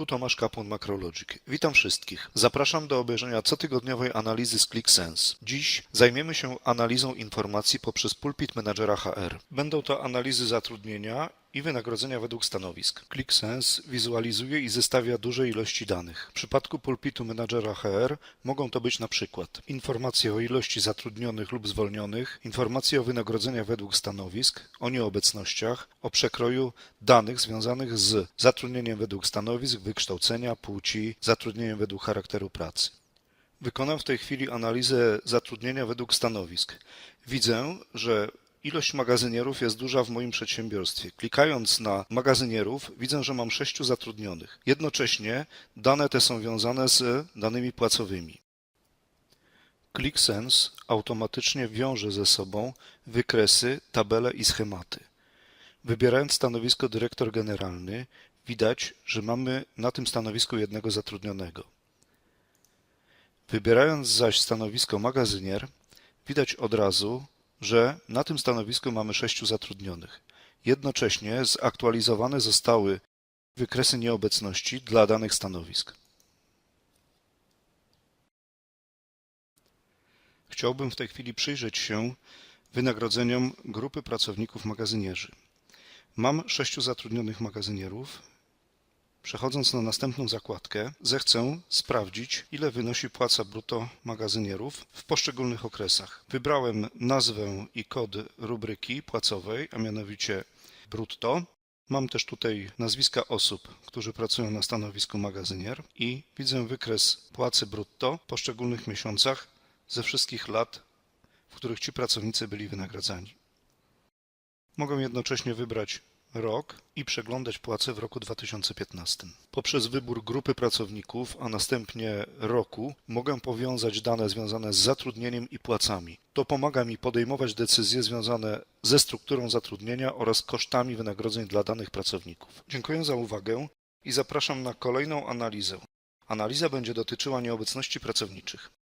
Tu Tomasz Kapłon Macrologic. Witam wszystkich. Zapraszam do obejrzenia cotygodniowej analizy z ClickSense. Dziś zajmiemy się analizą informacji poprzez pulpit menadżera HR. Będą to analizy zatrudnienia i wynagrodzenia według stanowisk. ClickSense wizualizuje i zestawia duże ilości danych. W przypadku pulpitu menadżera HR mogą to być na przykład informacje o ilości zatrudnionych lub zwolnionych, informacje o wynagrodzeniach według stanowisk, o nieobecnościach, o przekroju danych związanych z zatrudnieniem według stanowisk, wykształcenia, płci, zatrudnieniem według charakteru pracy. Wykonam w tej chwili analizę zatrudnienia według stanowisk. Widzę, że ilość magazynierów jest duża w moim przedsiębiorstwie. Klikając na magazynierów, widzę, że mam sześciu zatrudnionych. Jednocześnie dane te są wiązane z danymi płacowymi. ClickSense automatycznie wiąże ze sobą wykresy, tabele i schematy. Wybierając stanowisko dyrektor generalny, widać, że mamy na tym stanowisku jednego zatrudnionego. Wybierając zaś stanowisko magazynier, widać od razu, że na tym stanowisku mamy sześciu zatrudnionych. Jednocześnie zaktualizowane zostały wykresy nieobecności dla danych stanowisk. Chciałbym w tej chwili przyjrzeć się wynagrodzeniom grupy pracowników magazynierzy. Mam sześciu zatrudnionych magazynierów. Przechodząc na następną zakładkę, zechcę sprawdzić, ile wynosi płaca brutto magazynierów w poszczególnych okresach. Wybrałem nazwę i kod rubryki płacowej, a mianowicie brutto. Mam też tutaj nazwiska osób, którzy pracują na stanowisku magazynier i widzę wykres płacy brutto w poszczególnych miesiącach ze wszystkich lat, w których ci pracownicy byli wynagradzani. Mogę jednocześnie wybrać rok i przeglądać płace w roku 2015. Poprzez wybór grupy pracowników, a następnie roku, mogę powiązać dane związane z zatrudnieniem i płacami. To pomaga mi podejmować decyzje związane ze strukturą zatrudnienia oraz kosztami wynagrodzeń dla danych pracowników. Dziękuję za uwagę i zapraszam na kolejną analizę. Analiza będzie dotyczyła nieobecności pracowniczych.